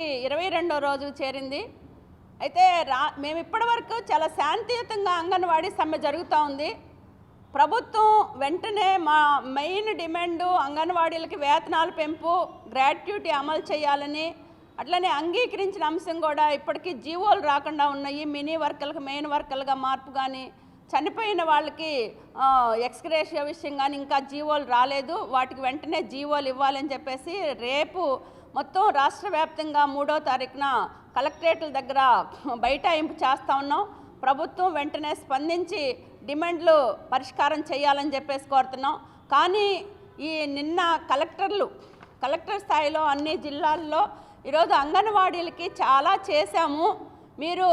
ఇరవై రెండో రోజు చేరింది. అయితే రా మేము ఇప్పటివరకు చాలా శాంతియుతంగా అంగన్వాడీ సమ్మె జరుగుతూ ఉంది. ప్రభుత్వం వెంటనే మా మెయిన్ డిమాండ్ అంగన్వాడీలకి వేతనాలు పెంపు గ్రాట్యుటీ అమలు చేయాలని అట్లనే అంగీకరించిన అంశం కూడా ఇప్పటికీ జీవోలు రాకుండా ఉన్నాయి. మినీ వర్కర్లకు మెయిన్ వర్కర్లుగా మార్పు కానీ చనిపోయిన వాళ్ళకి ఎక్స్గ్రేషియా విషయం కానీ ఇంకా జీవోలు రాలేదు. వాటికి వెంటనే జీవోలు ఇవ్వాలని చెప్పేసి రేపు మొత్తం రాష్ట్ర వ్యాప్తంగా మూడో తారీఖున కలెక్టరేట్ల దగ్గర బైఠాయింపు చేస్తూ ఉన్నాం. ప్రభుత్వం వెంటనే స్పందించి డిమాండ్లు పరిష్కారం చేయాలని చెప్పేసి కోరుతున్నాం. కానీ ఈ నిన్న కలెక్టర్లు కలెక్టర్ స్థాయిలో అన్ని జిల్లాల్లో ఈరోజు అంగన్వాడీలకి చాలా చేశాము. మీరు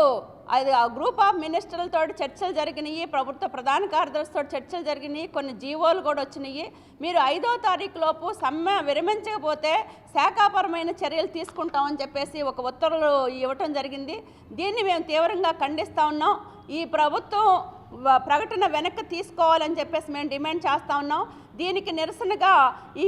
అది ఆ గ్రూప్ ఆఫ్ మినిస్టర్లతో చర్చలు జరిగినాయి ప్రభుత్వ ప్రధాన కార్యదర్శితో చర్చలు జరిగినాయి కొన్ని జీవోలు కూడా వచ్చినాయి. మీరు ఐదో తారీఖు లోపు సమ్మె విరమించకపోతే శాఖాపరమైన చర్యలు తీసుకుంటామని చెప్పేసి ఒక ఉత్తర్వులు ఇవ్వటం జరిగింది. దీన్ని మేము తీవ్రంగా ఖండిస్తూ ఉన్నాం. ఈ ప్రభుత్వం ప్రకటన వెనక్కి తీసుకోవాలని చెప్పేసి మేము డిమాండ్ చేస్తూ ఉన్నాం. దీనికి నిరసనగా ఈ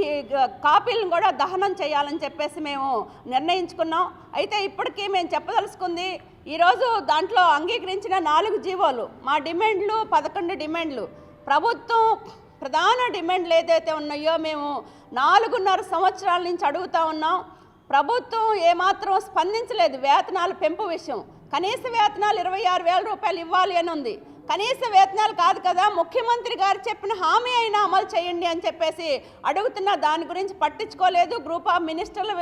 కాపీలను కూడా దహనం చేయాలని చెప్పేసి మేము నిర్ణయించుకున్నాం. అయితే ఇప్పటికీ మేము చెప్పదలుచుకుంది ఈరోజు దాంట్లో అంగీకరించిన నాలుగు జీవోలు మా డిమాండ్లు పదకొండు డిమాండ్లు. ప్రభుత్వం ప్రధాన డిమాండ్లు ఏదైతే ఉన్నాయో మేము నాలుగున్నర సంవత్సరాల నుంచి అడుగుతా ఉన్నాం. ప్రభుత్వం ఏమాత్రం స్పందించలేదు వేతనాల పెంపు విషయం. కనీస వేతనాలు ఇరవై ఆరు వేల రూపాయలు ఇవ్వాలి అని ఉంది. కనీస వేతనాలు కాదు కదా ముఖ్యమంత్రి గారు చెప్పిన హామీ అయినా అమలు చేయండి అని చెప్పేసి అడుగుతున్న దాని గురించి పట్టించుకోలేదు. గ్రూప్ ఆఫ్ మినిస్టర్ల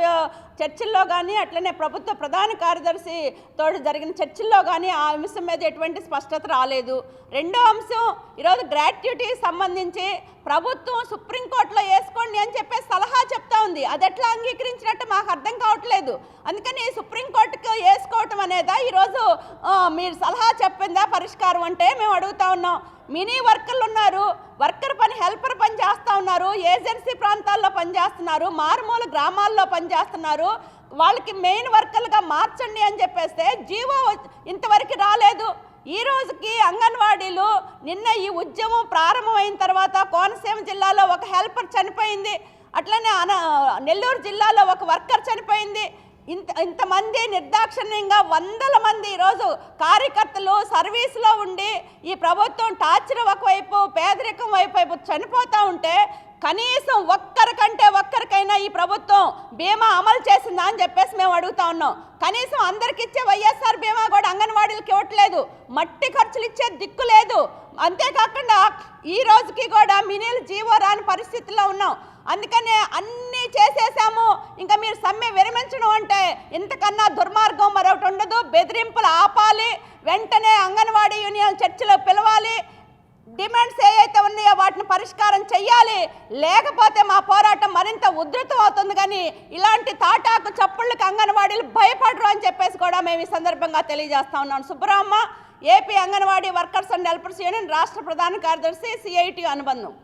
చర్చల్లో కానీ అట్లనే ప్రభుత్వ ప్రధాన కార్యదర్శి తోడు జరిగిన చర్చల్లో కానీ ఆ అంశం మీద ఎటువంటి స్పష్టత రాలేదు. రెండో అంశం ఈరోజు గ్రాట్యుటీ సంబంధించి ప్రభుత్వం సుప్రీంకోర్టులో వేసుకోండి అని చెప్పేసి సలహా చెప్తా ఉంది. అది ఎట్లా అంగీకరించినట్టు మాకు అర్థం కావట్లేదు. అందుకని సుప్రీంకోర్టు వేసుకోవటం అనేదా? ఈరోజు మీరు సలహా చెప్పిందా పరిష్కారం అంటే మేము అడుగుతా ఉన్నాం. మినీ వర్కర్లు ఉన్నారు. వర్కర్ పని హెల్పర్ పని చేస్తూ ఉన్నారు. ఏజెన్సీ ప్రాంతాల్లో పనిచేస్తున్నారు మారుమూల గ్రామాల్లో పనిచేస్తున్నారు వాళ్ళకి మెయిన్ వర్కర్లుగా మార్చండి అని చెప్పేస్తే జీవో ఇంతవరకు రాలేదు. ఈ రోజుకి అంగన్వాడీలు నిన్న ఈ ఉద్యమం ప్రారంభమైన తర్వాత కోనసీమ జిల్లాలో ఒక హెల్పర్ చనిపోయింది. అట్లనే అన నెల్లూరు జిల్లాలో ఒక వర్కర్ చనిపోయింది. ఇంత ఇంతమంది నిర్దాక్షిణ్యంగా వందల మంది ఈరోజు కార్యకర్తలు సర్వీస్లో ఉండి ఈ ప్రభుత్వం టార్చర్ ఒకవైపు పేదరికం వైపు వైపు చనిపోతూ ఉంటే కనీసం ఒక్కరికంటే ఒక్కరికైనా ఈ ప్రభుత్వం బీమా అమలు చేసిందా అని చెప్పేసి మేము అడుగుతా ఉన్నాం. కనీసం అందరికి ఇచ్చే వైఎస్ఆర్ బీమా కూడా అంగన్వాడీలకు ఇవ్వట్లేదు. మట్టి ఖర్చులు ఇచ్చే దిక్కు లేదు. అంతేకాకుండా ఈ రోజుకి కూడా మినీలు జీవో రాని పరిస్థితిలో ఉన్నాం. అందుకనే అన్నీ చేసేసాము. ఇంకా మీరు సమ్మె విరమించడం అంటే ఇంతకన్నా దుర్మార్గం మరొకటి ఉండదు. బెదిరింపులు ఆపాలి. వెంటనే అంగన్వాడీ యూనియన్ చర్చిలో పిలవాలి. డిమాండ్స్ ఏవైతే ఉన్నాయో వాటిని పరిష్కారం చెయ్యాలి. లేకపోతే మా పోరాటం మరింత ఉధృతం అవుతుంది కానీ ఇలాంటి తాటాకు చప్పుళ్ళకి అంగన్వాడీలు భయపడరు అని చెప్పేసి కూడా మేము ఈ సందర్భంగా తెలియజేస్తా ఉన్నాను Subbaramma AP anganwadi workers and helpers union రాష్ట్ర ప్రధాన కార్యదర్శి సిఐటి అనుబంధం.